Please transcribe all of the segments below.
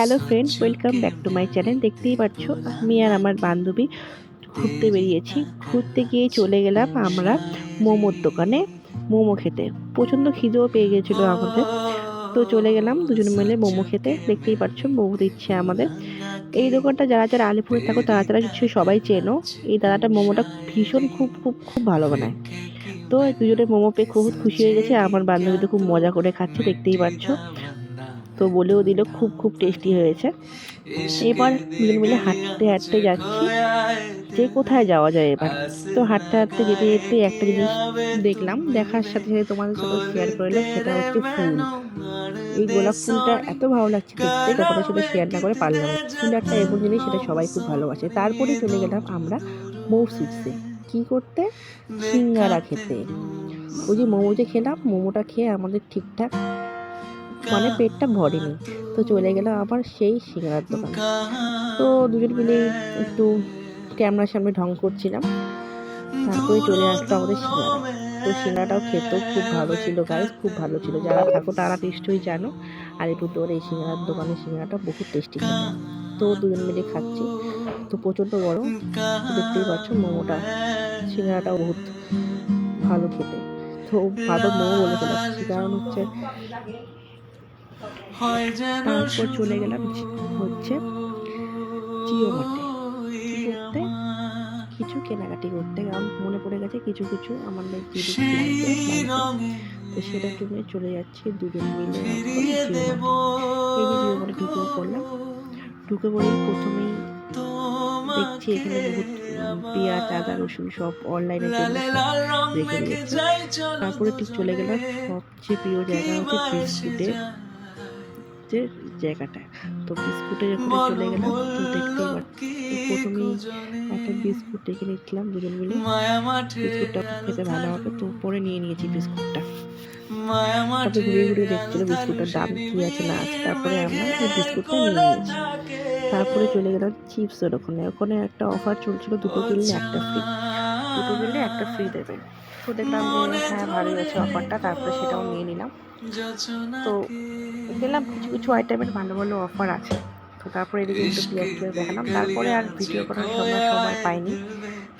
Hello friend welcome back to my channel দেখতেই পাচ্ছ, আমি আর আমার বান্ধবী ঘুরতে বেরিয়েছি। ঘুরতে গিয়ে চলে গেলাম আমরা মোমোর দোকানে, মোমো খেতে। প্রচণ্ড খিদেও পেয়ে গেছিল আমাদের। তো চলে গেলাম দুজন মিলে মোমো খেতে। দেখতেই পাচ্ছ, মোমো দিচ্ছে আমাদের। এই দোকানটা যারা যারা আলিপুরে থাকো, তারা তারা সবাই চেনো। এই দাদাটা মোমোটা ভীষণ খুব খুব খুব ভালো বানায়। তো দুজনে মোমো পেয়ে খুব খুশি হয়ে গেছে। আমার বান্ধবী তো খুব মজা করে খাচ্ছে, দেখতেই পাচ্ছ। তো বলেও দিল, খুব খুব টেস্টি হয়েছে। এবার দুজন মিলে হাঁটতে হাঁটতে যাচ্ছি। যে কোথায় যাওয়া যায় এবার? তো হাঁটতে হাঁটতে যেতে যেতে একটা জিনিস দেখলাম, দেখার সাথে সাথে তোমাদের সাথে শেয়ার করলাম সেটা হচ্ছে ফুল। এই গোলাপ ফুলটা এত ভালো লাগছে দেখতে তোমাদের সাথে শেয়ার না করে পারলাম ফুল একটা এমন জিনিস সেটা সবাই খুব ভালোবাসে। তারপরে চলে গেলাম আমরা মৌ সুইটসে কী করতে? সিঙ্গারা খেতে। ওই যে মোমো যে খেলাম, মোমোটা খেয়ে আমাদের ঠিকঠাক মানে পেটটা ভরেনি। তো চলে গেলাম আবার সেই সিঙ্গারার দোকান। তো দুজন মিলে একটু ক্যামেরার সামনে ঢং করছিলাম। তারপরে চলে আসতো আমাদের সিঙ্গারা। তো সিঙ্গারাটাও খেতেও খুব ভালো ছিল গাইস খুব ভালো ছিল। যারা থাকো তারা নিশ্চয়ই জানো। আর আলিপুরদুয়ার এই সিঙ্গারার দোকানে সিঙ্গারাটা বহুত টেস্টি তো দুজন মিলে খাচ্ছি। তো প্রচণ্ড গরম। দেখতেই পাচ্ছ মোমোটা। সিঙ্গারাটাও বহুত ভালো খেতে। তো ভালো মোমো বলে ফেলাচ্ছি কারণ হচ্ছে তারপর চলে গেলাম হচ্ছে জিও মার্টে করতে? কিছু কেনাকাটি করতে। মনে পড়ে গেছে কিছু কিছু আমার। তো সেটার জন্য চলে যাচ্ছি দুজন মিলে। এই জিও মার্টে ঢুকে পড়লাম। ঢুকে পড়েই প্রথমেই দেখছি এখানে বহুত পেঁয়াজ আদা রসুন সব রেখে দিয়েছে। তারপরে ঠিক চলে গেলাম সবচেয়ে প্রিয় জায়গা হচ্ছে বিস্কুটের যে জায়গাটা তো বিস্কুটের ওখানে চলে গেলাম তো পাচ্ছি প্রথমেই একটা বিস্কুট দেখে নিচ্ছিলাম দুজন মিলে। বিস্কুটটা খেতে ভালো হবে তো পরে নিয়ে নিয়েছি বিস্কুটটা। তারপরে ঘুরিয়ে ঘুরিয়ে দেখছিল বিস্কুটটার দাম কি আছে না আছে তারপরে আমরা বিস্কুটটা নিয়ে নিয়েছি। তারপরে চলে গেলাম চিপসের ওখানে। ওখানে একটা অফার চলছিল দুটো কিনলে একটা ফ্রি। দুটো কিনলে একটা ফ্রি দেবে তো দেখলাম যে হ্যাঁ ভালোই আছে অফারটা তারপরে সেটাও নিয়ে নিলাম। তো দেখলাম কিছু কিছু আইটেমের ভালো ভালো অফার আছে। তো তারপরে এদিকে একটু পিয়াজ টিয়াজ দেখালাম। তারপরে আর ভিডিও করার সময় সময় পাইনি।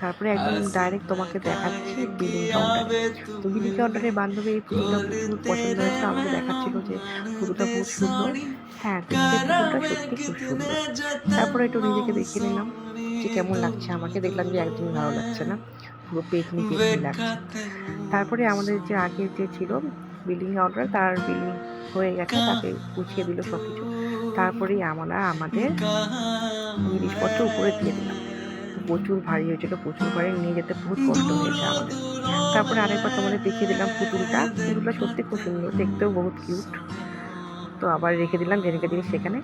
তারপরে একদম ডাইরেক্ট তোমাকে দেখাচ্ছি বিলিং কাউন্টারে তো বিলিং কাউন্টারে বান্ধবী এই পুতুলটা খুব পছন্দ হয়েছে। আমাকে দেখাচ্ছিল যে পুতুলটা খুব সুন্দর। হ্যাঁ পুতুলটা সত্যি খুব সুন্দর। তারপরে একটু নিজেকে দেখে নিলাম। যে কেমন লাগছে? আমাকে দেখলাম যে একদমই ভালো লাগছে না। পুরো পেটনি পেটনি লাগছে। তারপরে আমাদের যে আগে যে ছিল বিলিং কাউন্টার তার বিলিং হয়ে গেছে, তাকে গুছিয়ে দিল সব কিছু তারপরেই আমরা আমাদের জিনিসপত্র উপরে দিয়ে দিলাম। প্রচুর ভারী হয়েছিল, প্রচুর ভারী, নিয়ে যেতে বহুত কষ্ট হয়েছে আমাদের। তারপরে আরেকবার তোমাদের দেখিয়ে দিলাম পুতুলটা। পুতুলটা সত্যি খুব সুন্দর, দেখতেও বহুত কিউট তো আবার রেখে দিলাম যে রেখে দিই সেখানে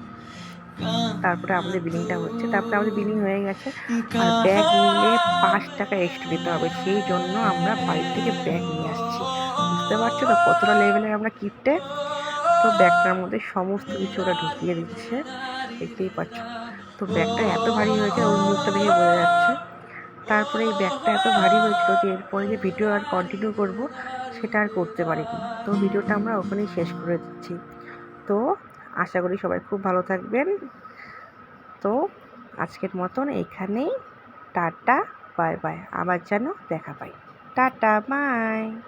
তারপরে আমাদের বিলিংটা হচ্ছে। তারপরে আমাদের বিলিং হয়ে গেছে। আর ব্যাগ নিলে পাঁচ টাকা এক্সট্রা দিতে হবে। সেই জন্য আমরা বাড়ি থেকে ব্যাগ নিয়ে আসছি। বুঝতে পারছ তো কতটা লেভেলের আমরা কিপটে তো? ব্যাগটার মধ্যে সমস্ত কিছু ওরা ঢুকিয়ে দিচ্ছে। দেখতেই পাচ্ছ। তো ব্যাগটা এত ভারী হয়েছে, ওই মুখটা দেখে বোঝা যাচ্ছে। তারপরে এই ব্যাগটা এত ভারী হয়েছিল যে এরপরে যে ভিডিও আর কন্টিনিউ করব, সেটা আর করতে পারিনি। তো ভিডিওটা আমরা ওখানেই শেষ করে দিচ্ছি। তো আশা করি সবাই খুব ভালো থাকবেন। তো আজকের মতন এখানেই। Tata, bye bye. আবার যেন দেখা পাই। Tata, by.